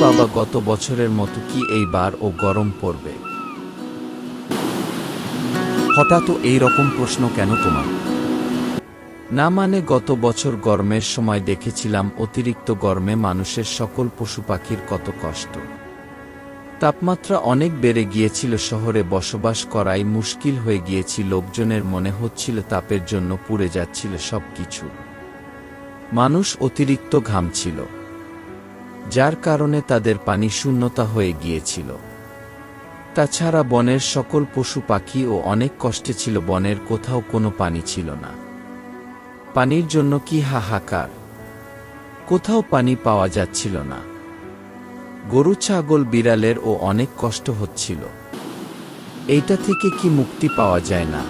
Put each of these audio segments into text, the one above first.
বাবা, গত বছরের মতো কি এইবার ও গরম পড়বে? হঠাৎ এই রকম প্রশ্ন কেন তোমার? না মানে গত বছর গরমের সময় দেখেছিলাম অতিরিক্ত গরমে মানুষের সকল পশু পাখির কত কষ্ট। তাপমাত্রা অনেক বেড়ে গিয়েছিল, শহরে বসবাস করাই মুশকিল হয়ে গিয়েছিল লোকজনের মনে হচ্ছিল তাপের জন্য পুড়ে যাচ্ছিল সব কিছু মানুষ অতিরিক্ত ঘামছিল যার কারণে তাদের পানি শূন্যতা হয়ে গিয়েছিল। তাছাড়া বনের সকল পশু পাখি ও অনেক কষ্টে ছিল, বনের কোথাও কোনো পানি ছিল না। পানির জন্য কি হাহাকার? কোথাও পানি পাওয়া যাচ্ছিল না। গরু, ছাগল, বিড়ালের ও অনেক কষ্ট হচ্ছিল। এইটা থেকে কি মুক্তি পাওয়া যায় না?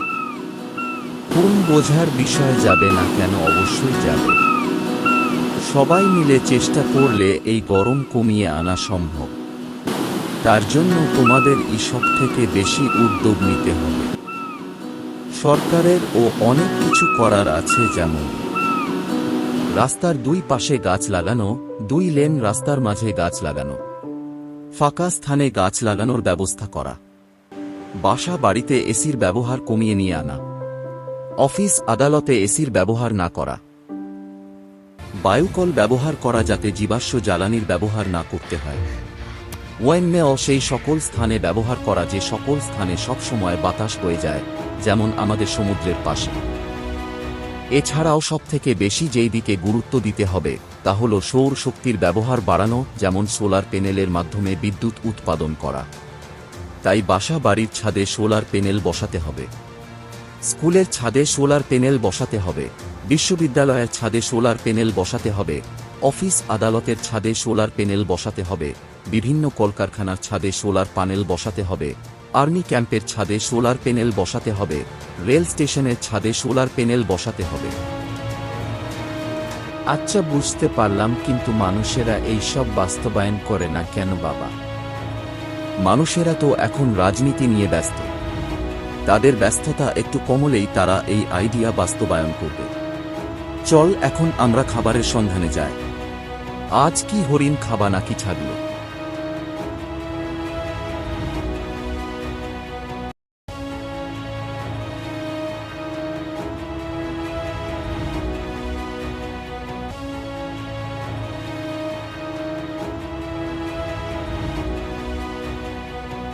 কোন বোঝার বিষয় যাবে না কেন? অবশ্যই যাবে। সবাই মিলে চেষ্টা করলে এই গরম কমিয়ে আনা সম্ভব। তার জন্য তোমাদের ইসব থেকে বেশি উদ্যোগ নিতে হবে। সরকারের ও অনেক কিছু করার আছে যেমন রাস্তার দুই পাশে গাছ লাগানো, দুই লেন রাস্তার মাঝে গাছ লাগানো, ফাঁকা স্থানে গাছ লাগানোর ব্যবস্থা করা, বাসা বাড়িতে এসির ব্যবহার কমিয়ে নিয়ে আনা, অফিস আদালতে এসির ব্যবহার না করা। বায়ুকল ব্যবহার করা যাতে জীবাশ্ম জ্বালানির ব্যবহার না করতে হয়। ওয়েনমেও সেই সকল স্থানে ব্যবহার করা যে সকল স্থানে সবসময় বাতাস বয়ে যায়, যেমন আমাদের সমুদ্রের পাশে। এছাড়াও সবথেকে বেশি যেই দিকে গুরুত্ব দিতে হবে, তা হল সৌর শক্তির ব্যবহার বাড়ানো, যেমন সোলার প্যানেলের মাধ্যমে বিদ্যুৎ উৎপাদন করা। তাই বাসা বাড়ির ছাদে সোলার প্যানেল বসাতে হবে। স্কুলের ছাদে সোলার প্যানেল বসাতে হবে। বিশ্ববিদ্যালয়ের ছাদে সোলার প্যানেল বসাতে হবে, অফিস আদালতের ছাদে সোলার প্যানেল বসাতে হবে, বিভিন্ন কলকারখানার ছাদে সোলার প্যানেল বসাতে হবে, আর্মি ক্যাম্পের ছাদে সোলার প্যানেল বসাতে হবে, রেল স্টেশনের ছাদে সোলার প্যানেল বসাতে হবে। আচ্ছা বুঝতে পারলাম, কিন্তু মানুষেরা এই সব বাস্তবায়ন করে না কেন বাবা? মানুষেরা তো এখন রাজনীতি নিয়ে ব্যস্ত। তাদের ব্যস্ততা একটু কমলেই তারা এই আইডিয়া বাস্তবায়ন করবে। চল এখন আমরা খাবারের সন্ধানে যাই। আজ কি হরিণ খাবা নাকি ছাগল?